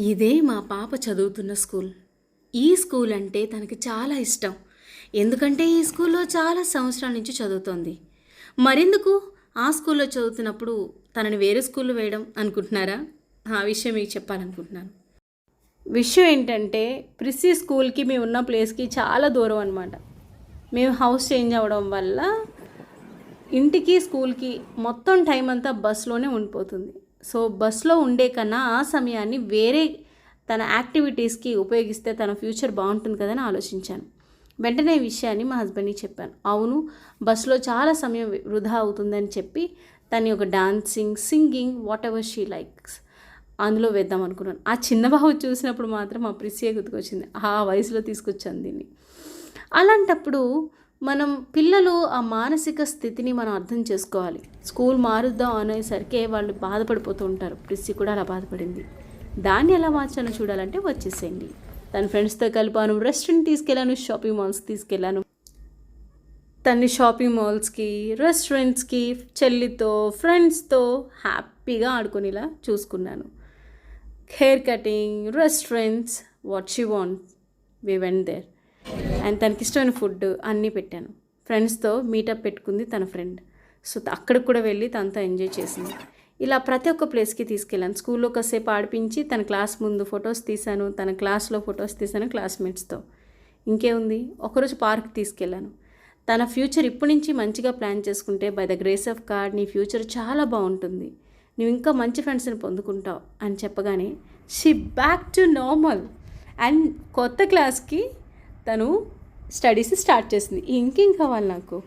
ఇదే మా పాప చదువుతున్న స్కూల్. ఈ స్కూల్ అంటే తనకి చాలా ఇష్టం. ఎందుకంటే ఈ స్కూల్లో చాలా సంవత్సరాల నుంచి చదువుతోంది. మరెందుకు? ఆ స్కూల్లో చదువుతున్నప్పుడు తనని వేరే స్కూల్లో వేయడం అనుకుంటున్నారా? ఆ విషయం మీకు చెప్పాలనుకుంటున్నాను. విషయం ఏంటంటే ప్రిస్సీ స్కూల్కి మేము ఉన్న ప్లేస్కి చాలా దూరం అనమాట మేము హౌస్ చేంజ్ అవ్వడం వల్ల ఇంటికి స్కూల్కి మొత్తం టైం అంతా బస్సులోనే ఉండిపోతుంది. సో బస్లో ఉండే కన్నా ఆ సమయాన్ని వేరే తన యాక్టివిటీస్కి ఉపయోగిస్తే తన ఫ్యూచర్ బాగుంటుంది కదని ఆలోచించాను. వెంటనే విషయాన్ని మా హస్బెండ్కి చెప్పాను. అవును బస్సులో చాలా సమయం వృధా అవుతుందని చెప్పి తను ఒక dancing singing whatever she likes అందులో వేద్దాం అనుకున్నాను. ఆ చిన్న బాబు చూసినప్పుడు మాత్రం మా ప్రిసియే గుర్తుకొచ్చింది. ఆ వయసులో తీసుకొచ్చాను దీన్ని. అలాంటప్పుడు మనం పిల్లలు ఆ మానసిక స్థితిని మనం అర్థం చేసుకోవాలి. స్కూల్ మారుద్దాం అనేసరికి వాళ్ళు బాధపడిపోతూ ఉంటారు. ప్రిస్సి కూడా అలా బాధపడింది. దాన్ని ఎలా మార్చాలో చూడాలంటే వచ్చేసేయండి. తన ఫ్రెండ్స్తో కలిపాను రెస్టారెంట్ తీసుకెళ్ళాను షాపింగ్ మాల్స్ తీసుకెళ్ళాను. తన్ని షాపింగ్ మాల్స్కి రెస్టారెంట్స్కి చెల్లితో ఫ్రెండ్స్తో హ్యాపీగా ఆడుకునేలా చూసుకున్నాను. Hair cutting restaurants what she want we went there and తనకి ఇష్టమైన ఫుడ్ అన్నీ పెట్టాను. ఫ్రెండ్స్తో మీటప్ పెట్టుకుంది తన ఫ్రెండ్. సో అక్కడికి కూడా వెళ్ళి తనతో ఎంజాయ్ చేసింది. ఇలా ప్రతి ఒక్క ప్లేస్కి తీసుకెళ్ళాను. స్కూల్లో కాసేపు ఆడిపించి తన క్లాస్ ముందు ఫొటోస్ తీశాను. తన క్లాస్లో ఫొటోస్ తీశాను క్లాస్మేట్స్తో. ఇంకేముంది? ఒకరోజు పార్క్ తీసుకెళ్ళాను. తన ఫ్యూచర్ ఇప్పటి నుంచి మంచిగా ప్లాన్ చేసుకుంటే by the grace of God నీ ఫ్యూచర్ చాలా బాగుంటుంది. నువ్వు ఇంకా మంచి ఫ్రెండ్స్ని పొందుకుంటావు అని చెప్పగానే she back to normal. And కొత్త క్లాస్కి తను స్టడీస్ స్టార్ట్ చేసింది. ఇంకేం కావాలి నాకు?